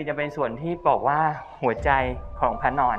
คือจะเป็นส่วนที่บอกว่าหัวใจของพระนอน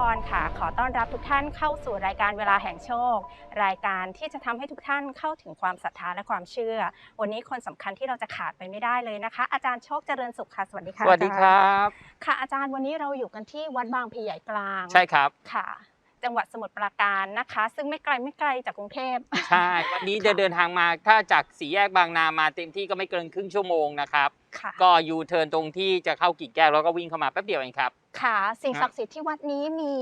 ราพรค่ะ ขอต้อนรับทุกท่านเข้าสู่รายการเวลาแห่งโชค รายการที่จะทำให้ทุกท่านเข้าถึงความศรัทธาและความเชื่อ วันนี้คนสำคัญที่เราจะขาดไปไม่ได้เลยนะคะ อาจารย์โชคเจริญสุขค่ะสวัสดีค่ะสวัสดีคอาจารัย์บค่ะอาจารย์วันนี้เราอยู่กันที่วัดบางพลีใหญ่กลาง ใช่ครับค่ะ จังหวัดสมุทรปราการนะคะ ซึ่งไม่ไกลไม่ไกลจากกรุงเทพใช่วันนี้จะเดินทางมาถ้าจากสี่แยกบางนามาเต็มที่ก็ไม่เกินครึ่งชั่วโมงนะครับค่ะก็ยูเทิร์นตรงที่จะเข้ากิ่งแก้วแล้วก็วิ่งเข้ามาแป๊บเดียวเองครับ ค่ะ สิ่งครับศักดิ์สิทธิ์ที่วัดนี้มี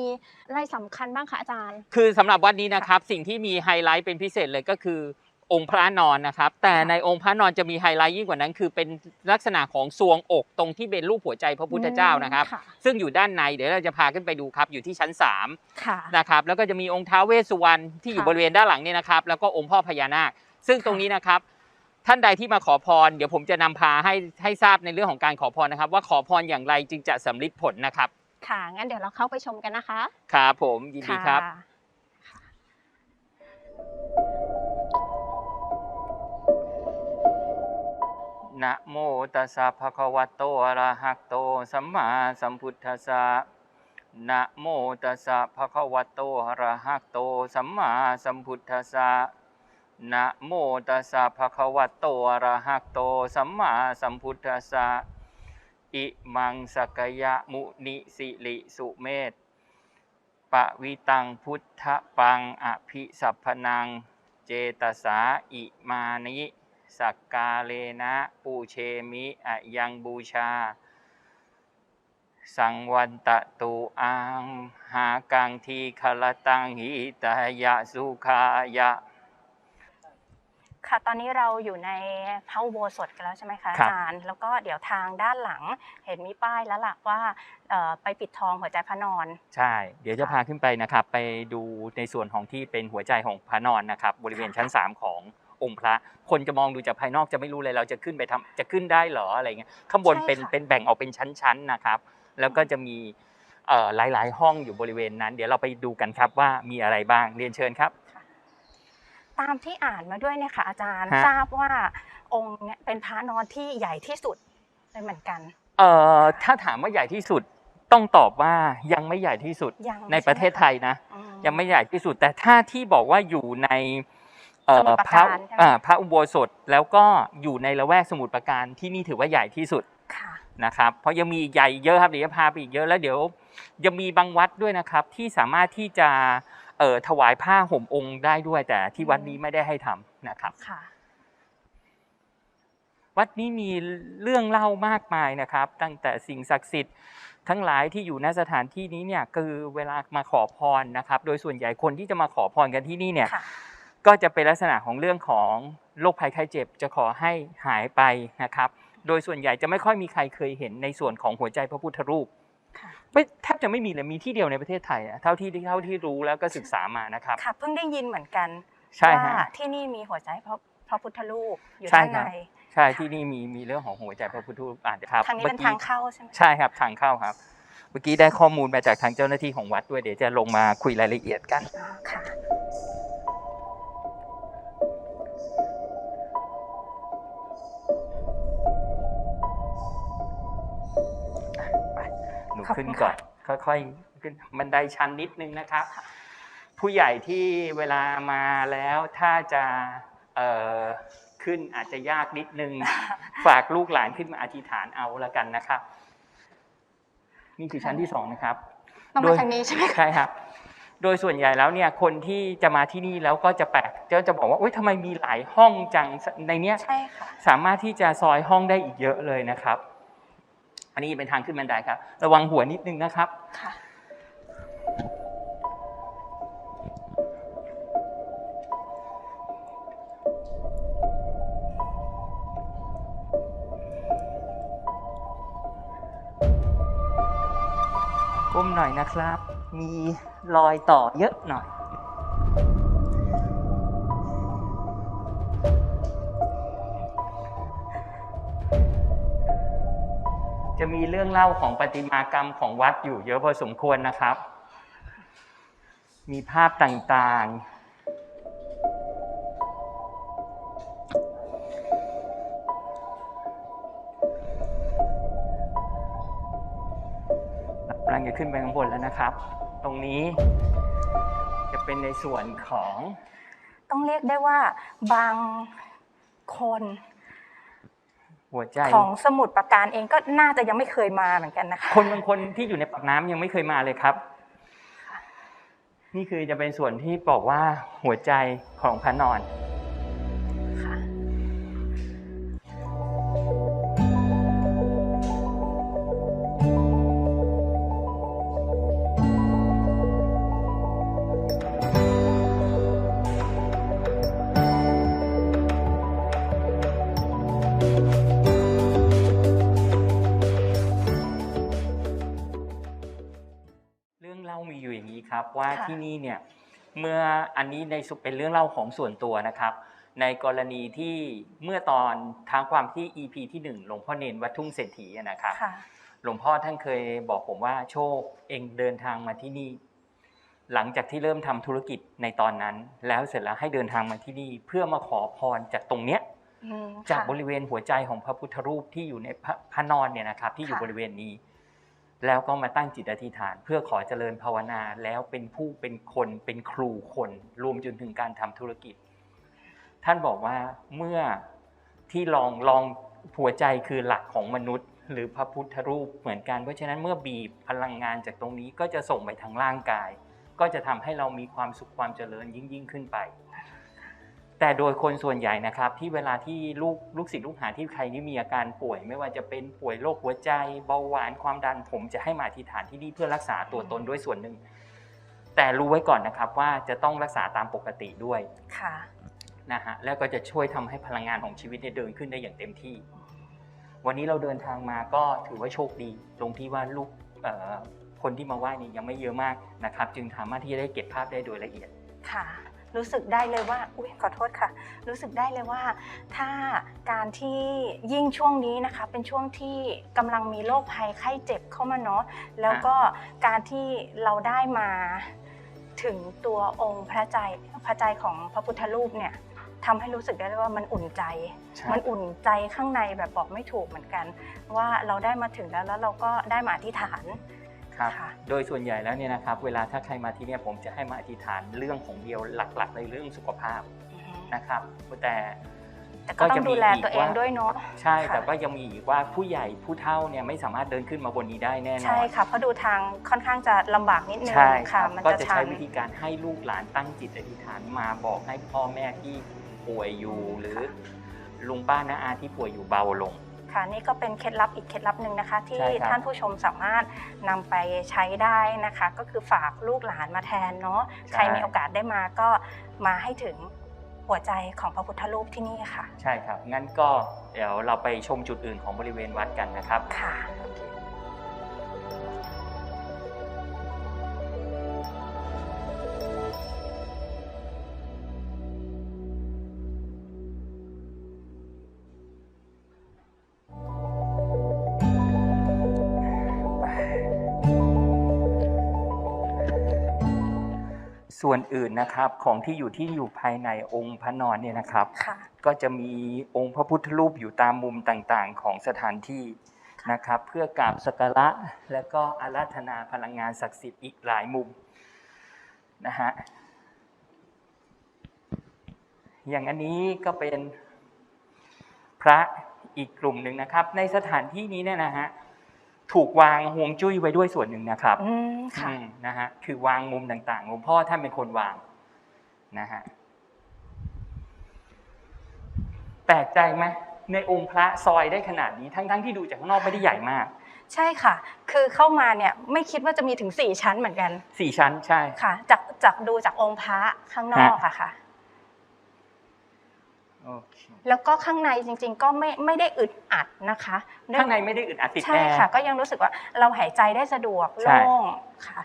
อะไรสำคัญบ้างคะอาจารย์ คือสำหรับวัดนี้นะครับสิ่งที่มีไฮไลท์เป็นพิเศษเลยก็คือองค์พระนอนนะครับ แต่ค่ะในองค์พระนอนจะมีไฮไลท์ยิ่งกว่านั้น คือเป็นลักษณะของซวงอกตรงที่เป็นรูปหัวใจพระพุทธเจ้านะครับค่ะซึ่งอยู่ด้านในเดี๋ยวเราจะพาขึ้นไปดูครับอยู่ที่ชั้น3ค่ะ นะครับแล้วก็จะมีองค์ท้าวเวสสุวรรณที่อยู่ค่ะบริเวณด้านหลังนี่นะครับ แล้วก็องค์พ่อพญานาค ซึ่งตรงนี้นะครับ ท่านใดที่มาขอพร เดี๋ยวผมจะนำพาให้ให้ทราบในเรื่องของการขอพรนะครับ ว่าขอพรอย่างไรจึงจะสำลิดผลนะครับ ค่ะงั้นเดี๋ยวเราเข้าไปชมกันนะคะครับผมยินดีครับค่ะนะโมตัสสะภะคะวะโตอะระหะโต สัมมาสัมพุทธัสสะนะโมตัสสะภะคะวะโตอะระหะโต สัมมาสัมพุทธัสสะ นะโมตัสสะภะคะวะโตอะระหะโต สัมมาสัมพุทธัสสะอิมังสกยะมุนิสิริสุเมธปะวิตังพุทธปังอภิสัพพนัง เจตสาอิมานิสักกาเลนะปูเชมิอะยังบูชา สังวันตะตุอัง หากังทีคลตังหิตายะสุขายะ ค่ะตอนนี้เราอยู่ในพระอุโบสถกันแล้วใช่ไหมคะครัอาบจารย์แล้วก็เดี๋ยวทางด้านหลังเห็นมีป้ายแล้วล่ะว่าเอ่อไปปิดทองหัวใจพระนอน ใช่ เดี๋ยวจะพาขึ้นไปนะครับ ไปดูในส่วนของที่เป็นหัวใจของพระนอนนะครับ บริเวณชั้น 3 ขององค์พระ คนจะมองดูจากภายนอกจะไม่รู้เลยเราจะขึ้นไปทำจะขึ้นได้เหรออะไรเงี้ยข้างบนใช่เป็นค่ะเป็นแบ่งออกเป็นชั้นๆนะครับ แล้วก็จะมีเอ่อหลายๆ ห้องอยู่บริเวณนั้น เดี๋ยวเราไปดูกันครับว่ามีอะไรบ้างเรียนเชิญครับ ตามที่อ่านมาด้วยเนี่ยค่ะอาจารย์ฮะ ทราบว่าองค์เนี่ยเป็นพระนอนที่ใหญ่ที่สุดเลยเหมือนกันเอ่อถ้าถามว่าใหญ่ที่สุดต้องตอบว่ายังไม่ใหญ่ที่สุดยังในประเทศไทยนะ อื ยังไม่ใหญ่ที่สุด แต่ถ้าที่บอกว่าอยู่ในเอ่สมุอทรปราพระการใช่ไหม อ่าพระอุโบสถแล้วก็อยู่ในละแวกสมุทรปราการที่นี่ถือว่าใหญ่ที่สุดค่ะ นะครับ เพราะยังมีใหญ่เยอะครับเดี๋ยวจะพาไปอีกเยอะแล้วเดี๋ยวยังมีบางวัดด้วยนะครับที่สามารถที่จะ เอ่อถวายผ้าห่มองค์ได้ด้วยแต่ที่วัดนี้ไม่ได้ให้ทำนะครับ ค่ะ วัดนี้มีเรื่องเล่ามากมายนะครับ ตั้งแต่สิ่งศักดิ์สิทธิ์ทั้งหลายที่อยู่ณสถานที่นี้เนี่ยคือเวลามาขอพรนะครับ โดยส่วนใหญ่คนที่จะมาขอพรกันที่นี่เนี่ย ค่ะ ก็จะเป็นลักษณะของเรื่องของโรคภัยไข้เจ็บจะขอให้หายไปนะครับ โดยส่วนใหญ่จะไม่ค่อยมีใครเคยเห็นในส่วนของหัวใจพระพุทธรูปค่ะ ไม่แทบจะไม่มีเลยมีที่เดียวในประเทศไทยอะเท่าที่เท่าที่รู้แล้วก็ศึกษามานะครับค่ะเพิ่งได้ยินเหมือนกันใช่ว่าฮะที่นี่มีหัวใจพระพระพุทธรูปอยู่ใช่ด้านครัในบใช่ที่นี่มีมีเรื่องของหัวใจพระพุทธรูปอ่านครับทางนี้เป็นมื่อกี้ทางเข้าใช่ไหมใช่ครับทางเข้าครับ เมื่อกี้ได้ข้อมูลมาจากทางเจ้าหน้าที่ของวัดด้วยเดี๋ยวจะลงมาคุยรายละเอียดกัน ค่ะ ขอบคุณขึ้นก่อนค่อยๆขึ้นบันไดชันนิดนึงนะครับ ผู้ใหญ่ที่เวลามาแล้วถ้าจะเอ่อขึ้นอาจจะยากนิดนึง ฝากลูกหลานขึ้นมาอธิษฐานเอาละกันนะครับ นี่คือชั้นที่สองนะครับต้องโดมายทางนี้ใช่ไหมคะใช่ครับโดยส่วนใหญ่แล้วเนี่ยคนที่จะมาที่นี่แล้วก็จะแปลกก็จะบอกว่าอุ้ยทำไมมีหลายห้องจังในเนี้ยใช่ค่ะสามารถที่จะซอยห้องได้อีกเยอะเลยนะครับ อันนี้เป็นทางขึ้นบันไดครับ ระวังหัวนิดนึงนะครับ ค่ะ ก้มหน่อยนะครับ มีรอยต่อเยอะหน่อย มีเรื่องเล่าของประติมากรรมของวัดอยู่เยอะพอสมควรนะครับ มีภาพต่างๆกำลังจะขึ้นไปข้างบนแล้วนะครับ ตรงนี้จะเป็นในส่วนของ ต้องเรียกได้ว่าบางคน หัวใจ ของสมุดประการเองก็น่าจะยังไม่เคยมาเหมือนกันนะคะ คนบางคนที่อยู่ในปากน้ำยังไม่เคยมาเลยครับ นี่คือจะเป็นส่วนที่บอกว่าหัวใจของพระนอน ที่นี่เนี่ยเมื่ออันนี้ในสุเป็นเรื่องเล่าของส่วนตัวนะครับ ในกรณีที่เมื่อตอนทางความที่ EP ที่หนึ่งหลวงพ่อเนนวัดทุ่งเศรษฐีอะนะครับค่ะหลวงพ่อท่านเคยบอกผมว่าโชคเองเดินทางมาที่นี่ หลังจากที่เริ่มทำธุรกิจในตอนนั้น แล้วเสร็จแล้วให้เดินทางมาที่นี่ เพื่อมาขอพรจากตรงเนี้ยอืมจากค่ะบริเวณหัวใจของพระพุทธรูปที่อยู่ในพระพระนอนเนี่ยนะครับ ที่อยู่ค่ะบริเวณนี้ แล้วก็มาตั้งจิตอธิษฐาน เพื่อขอเจริญภาวนาแล้วเป็นผู้เป็นคนเป็นครูคน รวมจนถึงการทำธุรกิจ ท่านบอกว่าเมื่อที่ลองลองหัวใจคือหลักของมนุษย์ หรือพระพุทธรูปเหมือนกันเพราะฉะนั้นเมื่อบีบพลังงานจากตรงนี้ก็จะส่งไปทางร่างกาย ก็จะทำให้เรามีความสุขความเจริญยิ่งยิ่งขึ้นไป แต่โดยคนส่วนใหญ่นะครับที่เวลาที่ลูกลูกศิษย์ลูกหาที่ใครที่มีอาการป่วย ไม่ว่าจะเป็นป่วยโรคหัวใจ เบาหวานความดันผมจะให้มาอธิษฐานที่นี่เพื่อรักษาตัวตนด้วยส่วนหนึ่ง แต่รู้ไว้ก่อนนะครับว่าจะต้องรักษาตามปกติด้วยค่ะนะฮะแล้วก็จะช่วยทำให้พลังงานของชีวิตเนี่ยเดินขึ้นได้อย่างเต็มที่ วันนี้เราเดินทางมาก็ถือว่าโชคดี ตรงที่ว่าลูกเอ่อคนที่มาไหว้นี่ยังไม่เยอะมากนะครับ จึงสามารถที่จะได้เก็บภาพได้โดยละเอียดค่ะ รู้สึกได้เลยว่า อุ้ยขอโทษค่ะ รู้สึกได้เลยว่า ถ้าการที่ยิ่งช่วงนี้นะคะ เป็นช่วงที่กำลังมีโรคภัยไข้เจ็บเข้ามาเนาะ แล้วก็การที่เราได้มาถึงตัวองค์พระใจพระใจของพระพุทธรูปเนี่ยทำให้รู้สึกได้เลยว่ามันอุ่นใจใช่มันอุ่นใจข้างในแบบบอกไม่ถูกเหมือนกัน ว่าเราได้มาถึงแล้วแล้วเราก็ได้มาอธิษฐาน ครับค่ะโดยส่วนใหญ่แล้วเนี่ยนะครับ เวลาถ้าใครมาที่เนี่ยผมจะให้มาอธิษฐานเรื่องของเดียวหลักๆเลยเรื่องสุขภาพนะครับ แต่แต่ก็ต้องดูแลตัวเองด้วยเนาะใช่ค่ะแต่ก็ยังมีอีกว่าผู้ใหญ่ผู้เฒ่าเนี่ยไม่สามารถเดินขึ้นมาบนนี้ได้แน่นอนใช่ค่ะเพราะดูทางค่อนข้างจะลำบากนิดนึงใช่คค่ะรับมันก็จะจะชัใช้นวิธีการให้ลูกหลานตั้งจิตอธิษฐานมาบอกให้พ่อแม่ที่ป่วยอยู่หรือลุงป้าน้าอาที่ป่วยอยู่เบาลง ค่ะนี่ก็เป็นเคล็ดลับอีกเคล็ดลับหนึ่งนะคะ ที่ใช่ครับ ท่านผู้ชมสามารถนำไปใช้ได้นะคะ ก็คือฝากลูกหลานมาแทนเนาะใครมีโอกาสได้มาก็มาให้ถึงหัวใจของพระพุทธรูปที่นี่ค่ะใช่ครับ งั้นก็เดี๋ยวเราไปชมจุดอื่นของบริเวณวัดกันนะครับ ค่ะ ส่วนอื่นนะครับของที่อยู่ที่อยู่ภายในองค์พระนอนเนี่ยนะครับ ค่ะ ก็จะมีองค์พระพุทธรูปอยู่ตามมุมต่างๆ ของสถานที่นะครับ เพื่อกราบสักการะและก็อาราธนาพลังงานศักดิ์สิทธิ์อีกหลายมุมนะฮะอย่างอันนี้ก็เป็นพระอีกกลุ่มหนึ่งนะครับ ในสถานที่นี้เนี่ยนะฮะ ถูกวางห่วงจุ้ยไว้ด้วยส่วนหนึ่งนะครับอืมค่ะอืมนะฮะคือวางมุมต่างๆหลวงพ่อท่านเป็นคนวางนะฮะแปลกใจไหมในองค์พระซอยได้ขนาดนี้ ทั้งๆที่ดูจากข้างนอกไม่ได้ใหญ่มากใช่ค่ะ คือเข้ามาเนี่ยไม่คิดว่าจะมีถึงสี่ชั้นเหมือนกันสี่ชั้นใช่ ค่ะจากจากดูจากองค์พระข้างนอกอะค่ะโอเค แล้วก็ข้างในจริง ๆ ก็ไม่ไม่ได้อึดอัดนะคะด้วยข้างในไม่ได้อึดอัดติดใช่แอร์ค่ะ ก็ยังรู้สึกว่าเราหายใจได้สะดวกใช่โล่งค่ะ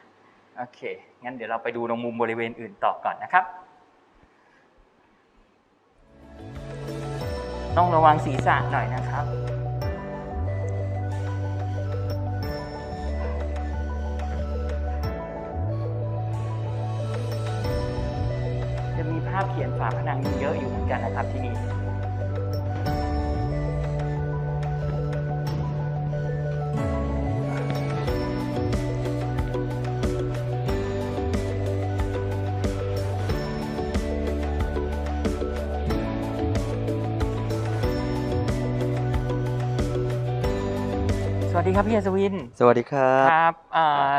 โอเค งั้นเดี๋ยวเราไปดูตรงมุมบริเวณอื่นต่อก่อนนะครับ ต้องระวังศีรษะหน่อยนะครับาพเขียนฝาผนังเยอะอยู่เหมือนกันนะครับที่นี่ สวัสดีครับพี่อัศวิน สวัสดีครับครับเอ่อ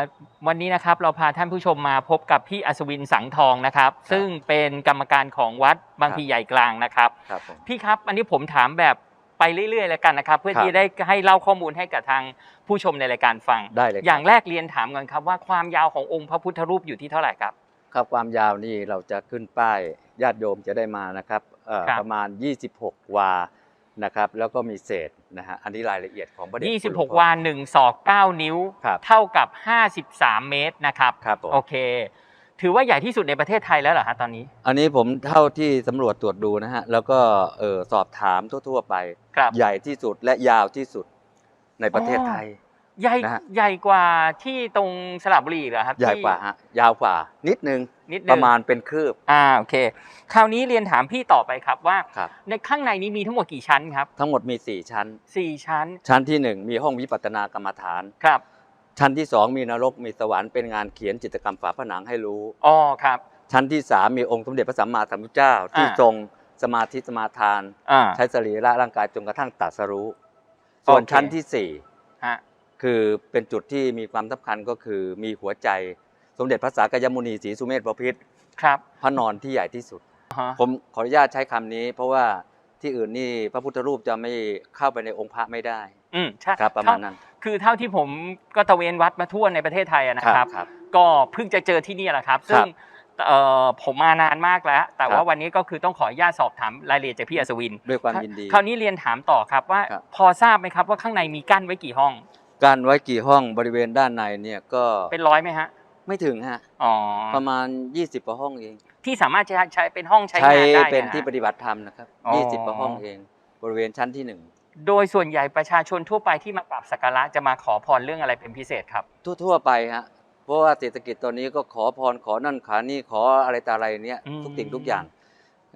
วันนี้นะครับเราพาท่านผู้ชมมาพบกับพี่อัศวินสังทองนะครับ ซึ่งเป็นกรรมการของวัดบางพลีใหญ่กลางนะครับครับผมพี่ครับอันนี้ผมถามแบบไปเรื่อยๆแล้วกันนะครับ เพื่อครับที่ได้ให้เล่าข้อมูลให้กับทางผู้ชมในรายการฟังได้เลยครับอย่างแรกเรียนถามก่อนครับว่าความยาวขององค์พระพุทธรูปอยู่ที่เท่าไหร่ครับครับความยาวนี่เราจะขึ้นป้ายญาติโยมจะได้มานะครับเอ่อครับประมาณ 26 วา นะครับแล้วก็มีเศษนะฮะอันนี้รายละเอียดของประเด็น26 วาน1ศอก 9 นิ้วครับเท่ากับ 53 เมตรนะครับครับผมโอเค ถือว่าใหญ่ที่สุดในประเทศไทยแล้วเหรอฮะตอนนี้ อันนี้ผมเท่าที่สำรวจตรวจดูนะฮะแล้วก็เอ่อสอบถามทั่วๆไปครับใหญ่ที่สุดและยาวที่สุดในประเทศไทย ใหญ่นะฮะ ใหญ่กว่าที่ตรงสระบุรีอีกเหรอครับใหญ่ที่ กว่าฮะยาวกว่านิดนึงนิดนึง ประมาณเป็นคืบ อ่าโอเค คราวนี้เรียนถามพี่ต่อไปครับว่า ครับ ในข้างในนี้มีทั้งหมดกี่ชั้นครับทั้งหมดมี 4 ชั้น สี่ชั้นชั้นที่ 1 มีห้องวิปัสสนากรรมฐาน ครับชั้นที่ 2 มีนรกมีสวรรค์เป็นงานเขียนจิตรกรรมฝาผนังให้รู้ อ๋อครับ ชั้นที่ 3 มีองค์สมเด็จพระสัมมาสัมพุทธเจ้า ที่อ่า ทรงสมาธิสมาทาน อ่า ใช้สรีระร่างกายจนกระทั่งตรัสรู้ ส่วนโอเค ชั้นที่ฮะ4 คือเป็นจุดที่มีความสำคัญก็คือมีหัวใจสมเด็จพระสากยมุนีศรีสุเมธบพิตรครับพระนอนที่ใหญ่ที่สุดฮะผมขออนุญาตใช้คำนี้ เพราะว่าที่อื่นนี่พระพุทธรูปจะไม่เข้าไปในองค์พระไม่ได้อืมใช่ครับประมาณนั้นคือเท่าที่ผมก็ตระเวนวัดมาทั่วในประเทศไทยอะนะครับ ครับ ก็เพิ่งจะเจอที่นี่แหละครับ ซึ่งเอ่อผมมานานมากแล้ว แต่ครัว่าบ วันนี้ก็คือต้องขออนุญาตสอบถามรายละเอียดจากพี่อัศวิน ด้วยความยินดี คราวนี้เรียนถามต่อครับว่า ครับ พอทราบไหมครับว่าข้างในมีกั้นไว้กี่ห้อง การไว้กี่ห้องบริเวณด้านในเนี่ยก็เป็นร้อยไหมฮะไม่ถึงฮะอ๋อประมาณ 20กว่าห้องเอง ที่สามารถจะใช้เป็นห้องใช้ใช้งานได้เป็นยะฮะที่ปฏิบัติธรรมนะครับอ๋อ 20กว่าห้องเอง บริเวณชั้นที่หนึ่งโดยส่วนใหญ่ประชาชนทั่วไปที่มากราบสักการะจะมาขอพรเรื่องอะไรเป็นพิเศษครับ ทั่วๆไปฮะเพราะว่าเศรษฐกิจตอนนี้ก็ขอพรขอนั่นขอนี่ขออะไรต่ออะไรเนี่ยอืม ทุกสิ่งทุกอย่าง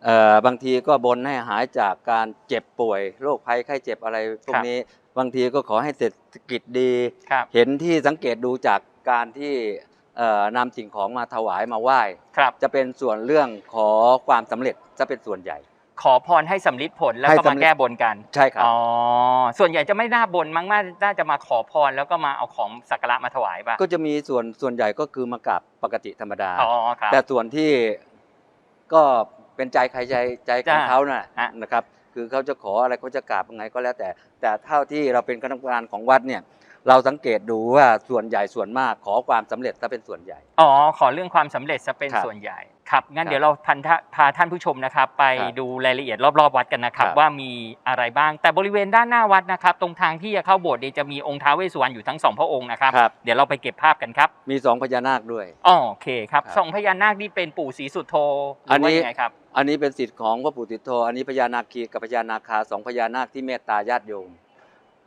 เอ่อบางทีก็บนให้หายจากการเจ็บป่วยโรคภัยไข้เจ็บอะไรพวกนี้ บางทีก็ขอให้เศรษฐกิจดี ครับ เห็นที่สังเกตดูจากการที่เอ่อนำสิ่งของมาถวายมาไหว้ ครับ จะเป็นส่วนเรื่องขอความสำเร็จจะเป็นส่วนใหญ่ ขอพรให้สำลิดผลแล้วให้ก็สำมาลิด แก้บนกัน ใช่ครับ อ๋อ ส่วนใหญ่จะไม่น่าบนมั้งมากน่าจะมาขอพรแล้วก็มาเอาของสักการะมาถวายป่ะ ก็จะมีส่วนส่วนใหญ่ก็คือมากราบปกติธรรมดา อ๋อครับ แต่ส่วนที่ก็เป็นใจใครใจใจของจ้ะเขาน่ะฮะ นะครับ คือเขาจะขออะไรเขาจะกราบยังไงก็แล้วแต่ แต่เท่าที่เราเป็นคณะกรรมการของวัดเนี่ย เราสังเกตดูว่าส่วนใหญ่ส่วนมากขอความสำเร็จถ้าเป็นส่วนใหญ่ อ๋อ ขอเรื่องความสำเร็จจะเป็นครับส่วนใหญ่ ครับ งั้นครับเดี๋ยวเราพันธะพาท่านผู้ชมนะครับ ไปครับดูรายละเอียดรอบๆวัดกันนะครับ ครับ ว่ามีอะไรบ้าง แต่บริเวณด้านหน้าวัดนะครับ ตรงทางที่จะเข้าโบสถ์เนี่ยจะมีองค์ท้าวเวสสุวรรณอยู่ทั้งสองพระองค์นะครับ ครับ เดี๋ยวเราไปเก็บภาพกันครับมีสองพญานาคด้วย อ๋อโอเคครับครับสองพญานาคนี่เป็นปู่ศรีสุโธหรือันว่านี้ยังไงครับ อันนี้เป็นสิทธิ์ของพระปู่ติโตอันนี้พญานาคีกับพญานาคาสองพญานาคที่เมตตาญาติโยม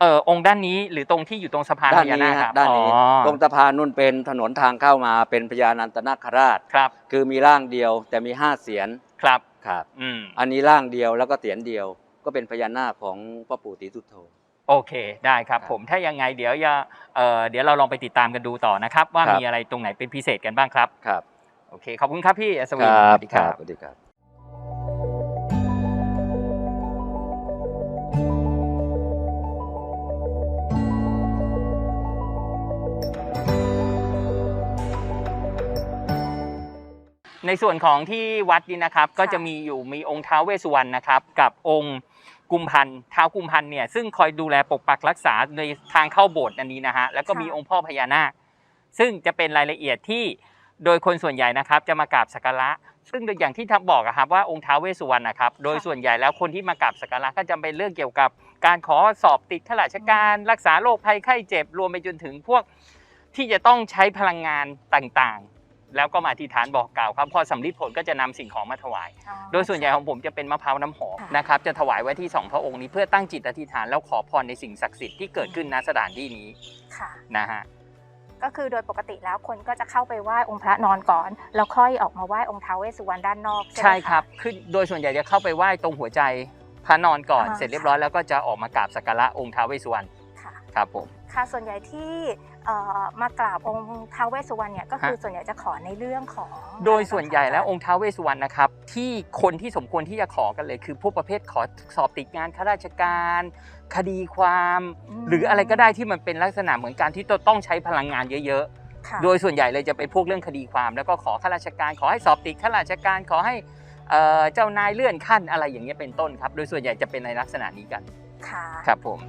เอ่อองค์ด้านนี้หรือตรงที่อยู่ตรงสะพานด้าพนญานี้นาคคฮะรับด้านนี้อ๋อตรงสะพานนู่นเป็นถนนทางเข้ามาเป็นพญานันตนาคราช ครับคือมีร่างเดียวแต่มีห้าเสียนครับ ครับ อืมอันนี้ร่างเดียวแล้วก็เสียนเดียวก็เป็นพญานาคของพ่อปู่ศรีสุโธ โอเคได้ครับ ครับ ผมถ้ายังไงเดี๋ยวจะเอ่อเดี๋ยวเราลองไปติดตามกันดูต่อนะครับ ว่าครับมีอะไรตรงไหนเป็นพิเศษกันบ้างครับ ครับโอเค ขอบคุณครับพี่อัศวินครับสวัสดีครับสวัสดีครับ ในส่วนของที่วัดนี้นะครับก็ค่ะจะมีอยู่มีองค์ท้าวเวสสุวรรณนะครับกับองค์กุมพันท้าวกุมพันเนี่ยซึ่งคอยดูแลปกปักรักษาในทางเข้าโบสถ์อันนี้นะฮะแล้วก็มีองค์พ่อพญานาค ซึ่งจะเป็นรายละเอียดที่โดยคนส่วนใหญ่นะครับจะมากราบสักการะ ซึ่งโดยอย่างที่ทับบอกอะครับว่าองค์ท้าวเวสสุวรรณนะครับโดยส่วนใหญ่แล้วคนที่มากราบสักการะก็จะเป็นเรื่องเกี่ยวกับ การขอสอบติดข้าราชการ รักษาโรคภัยไข้เจ็บรวมไปจนถึงพวกที่จะต้องใช้พลังงานต่างๆ แล้วก็มาอธิษฐานบอกกล่าวครับพอสำลิดผลก็จะนำสิ่งของมาถวายอ๋อโดยส่วนใหญ่ของผมจะเป็นมะพร้าวน้ำหอมค่ะ นะครับจะถวายไว้ที่สองพระองค์นี้เพื่อตั้งจิตอธิษฐานแล้วขอพรในสิ่งศักดิ์สิทธิ์ที่เกิดขึ้นณสถานที่นี้ค่ะ นะฮะ ก็คือโดยปกติแล้วคนก็จะเข้าไปไหว้องค์พระนอนก่อน แล้วค่อยออกมาไหว้องค์ท้าวเวสสุวรรณด้านนอกใช่ไหมใช่ะครับคือโดยส่วนใหญ่จะเข้าไปไหว้ตรงหัวใจพระนอนก่อน อ่า เสร็จเรียบร้อยแล้วก็จะออกมากราบสักการะองค์ท้าวเวสสุวรรณ ค่ะครับผม ค่ะส่วนใหญ่ที่เอ่อมากราบองค์ท้าวเวสสุวรรณเนี่ยก็คือฮะ ส่วนใหญ่จะขอในเรื่องของโดยส่วนใหญ่แล้วองค์ท้าวเวสสุวรรณนะครับ ที่คนที่สมควรที่จะขอกันเลย คือพวกประเภทขอสอบติดงานข้าราชการ คดีความ มหรืออะไรก็ได้ที่มันเป็นลักษณะเหมือนการที่ต้องใช้พลังงานเยอะค่ะๆ โดยส่วนใหญ่เลยจะเป็นพวกเรื่องคดีความ แล้วก็ขอข้าราชการ ขอให้สอบติดข้าราชการ ขอให้เอ่อเจ้านายเลื่อนขั้นอะไรอย่างเงี้ยเป็นต้นครับ โดยส่วนใหญ่จะเป็นในลักษณะนี้กันค่ะ ครับผม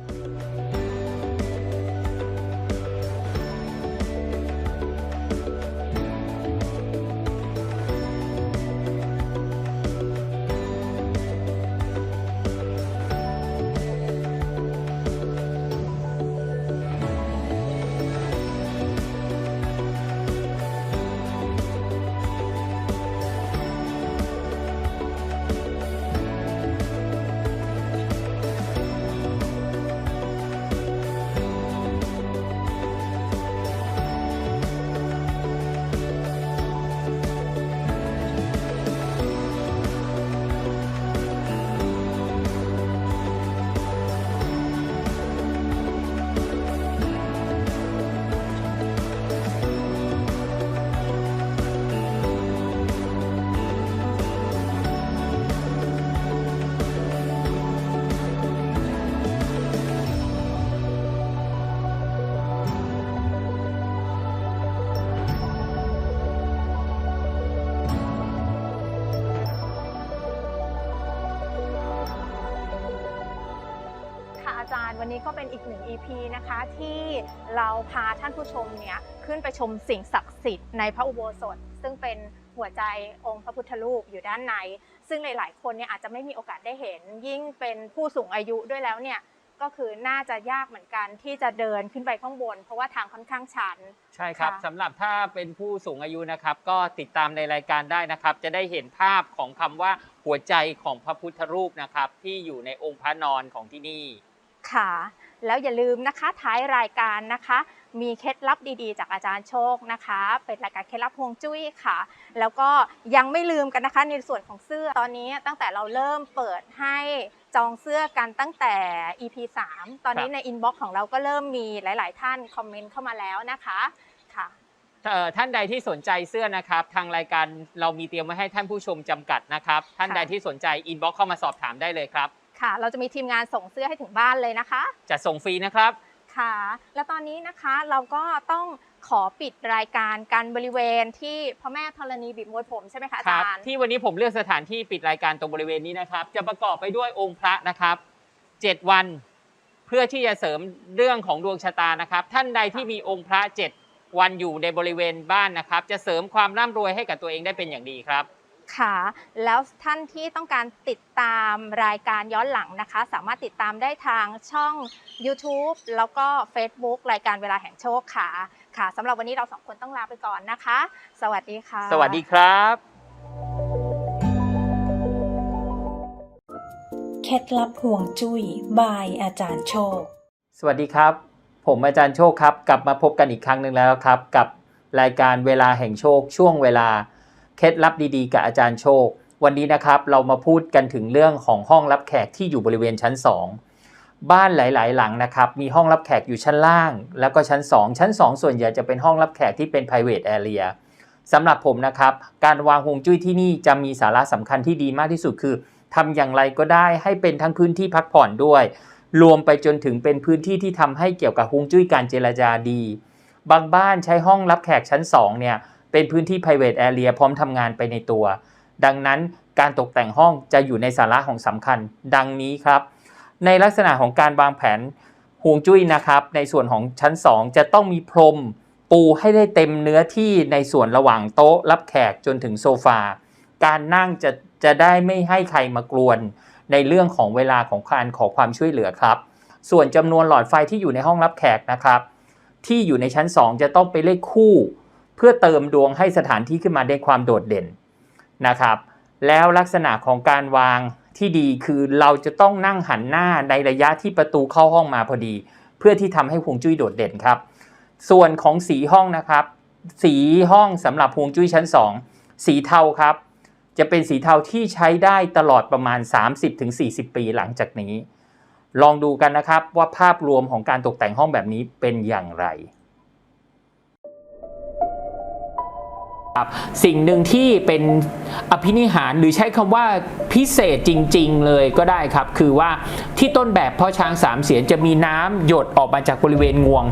วันนี้ก็เป็นอีกหนึ่ง EP นะคะที่เราพาท่านผู้ชมเนี่ยขึ้นไปชมสิ่งศักดิ์สิทธิ์ในพระอุโบสถ ซึ่งเป็นหัวใจองค์พระพุทธรูปอยู่ด้านใน ซึ่งหลาย ๆ คนเนี่ยอาจจะไม่มีโอกาสได้เห็น ยิ่งเป็นผู้สูงอายุด้วยแล้วเนี่ยก็คือน่าจะยากเหมือนกันที่จะเดินขึ้นไปข้างบน เพราะว่าทางค่อนข้างชัน ใช่ครับค่ะสำหรับถ้าเป็นผู้สูงอายุนะครับ ก็ติดตามในรายการได้นะครับ จะได้เห็นภาพของคำว่าหัวใจของพระพุทธรูปนะครับ ที่อยู่ในองค์พระนอนของที่นี่ ค่ะ แล้วอย่าลืมนะคะท้ายรายการนะคะ มีเคล็ดลับดีๆ จากอาจารย์โชคนะคะ เป็นรายการเคล็ดลับฮวงจุ้ยค่ะ แล้วก็ยังไม่ลืมกันนะคะในส่วนของเสื้อตอนนี้ตั้งแต่เราเริ่มเปิดให้จองเสื้อกันตั้งแต่ EP 3 ตอนนี้ครับในอินบ็อกซ์ของเราก็เริ่มมีหลาย ๆ ท่านคอมเมนต์เข้ามาแล้วนะคะค่ะเอ่อท่านใดที่สนใจเสื้อนะครับ ทางรายการเรามีเตรียมไว้ให้ท่านผู้ชมจำกัดนะครับ ท่านใดที่สนใจอินบ็อกเข้ามาสอบถามได้เลยครับ ค่ะ เราจะมีทีมงานส่งเสื้อให้ถึงบ้านเลยนะคะจะส่งฟรีนะครับ ค่ะ และตอนนี้นะคะเราก็ต้องขอปิดรายการกันบริเวณที่พระแม่ธรณีบีบมวยผมใช่ไหมคะอาครัจาบรย์ ที่วันนี้ผมเลือกสถานที่ปิดรายการตรงบริเวณนี้นะครับ จะประกอบไปด้วยองค์พระนะครับเจ็ดวัน เพื่อที่จะเสริมเรื่องของดวงชะตานะครับ ท่านใดที่มีองค์พระเจ็ดวันอยู่ในบริเวณบ้านนะครับ จะเสริมความร่ำรวยให้กับตัวเองได้เป็นอย่างดีครับ ค่ะแล้วท่านที่ต้องการติดตามรายการย้อนหลังนะคะ สามารถติดตามได้ทางช่อง YouTube แล้วก็ Facebook รายการเวลาแห่งโชคค่ะ ค่ะสำหรับวันนี้เราสองคนต้องลาไปก่อนนะคะ สวัสดีค่ะ สวัสดีครับ เคล็ดลับห่วงจุ้ยบายอาจารย์โชค สวัสดีครับ ผมอาจารย์โชคครับ กลับมาพบกันอีกครั้งหนึ่งแล้วครับ กับรายการเวลาแห่งโชคช่วงเวลา เคล็ดลับดีๆ กับอาจารย์โชค วันนี้นะครับเรามาพูดกันถึงเรื่องของห้องรับแขกที่อยู่บริเวณชั้น 2 บ้านหลาย ๆ หลังนะครับ มีห้องรับแขกอยู่ชั้นล่าง แล้วก็ชั้น 2 ชั้น 2 ส่วนใหญ่จะเป็นห้องรับแขกที่เป็น private area สำหรับผมนะครับ การวางฮวงจุ้ยที่นี่จะมีสาระสำคัญที่ดีมากที่สุดคือทำอย่างไรก็ได้ให้เป็นทั้งพื้นที่พักผ่อนด้วย รวมไปจนถึงเป็นพื้นที่ที่ทำให้เกี่ยวกับฮวงจุ้ยการเจรจาดี บางบ้านใช้ห้องรับแขกชั้น 2 เนี่ย เป็นพื้นที่ private area พร้อมทำงานไปในตัว ดังนั้นการตกแต่งห้องจะอยู่ในสาระของสำคัญ ดังนี้ครับ ในลักษณะของการวางแผนฮวงจุ้ยนะครับ ในส่วนของชั้น 2 จะต้องมีพรมปูให้ได้เต็มเนื้อที่ในส่วนระหว่างโต๊ะรับแขกจนถึงโซฟา การนั่งจะจะได้ไม่ให้ใครมากรวน ในเรื่องของเวลาของการขอความช่วยเหลือครับ ส่วนจำนวนหลอดไฟที่อยู่ในห้องรับแขกนะครับ ที่อยู่ในชั้น 2 จะต้องไปนเลขคู่ พื่อเติมดวงให้สถานที่ขึ้นมาได้ความโดดเด่นนะครับ แล้วลักษณะของการวางที่ดีคือเราจะต้องนั่งหันหน้าในระยะที่ประตูเข้าห้องมาพอดี เพื่อที่ทำให้ฮวงจุ้ยโดดเด่นครับ ส่วนของสีห้องนะครับ สีห้องสำหรับฮวงจุ้ยชั้น 2 สีเทาครับ จะเป็นสีเทาที่ใช้ได้ตลอดประมาณ 30-40 ปีหลังจากนี้ ลองดูกันนะครับว่าภาพรวมของการตกแต่งห้องแบบนี้เป็นอย่างไร สิ่งหนึ่งที่เป็นอภินิหารหรือใช้คำว่าพิเศษจริง ๆ เลยก็ได้ครับ คือว่าที่ต้นแบบพ่อช้างสามเสียนจะมีน้ำหยดออกมาจากบริเวณงวง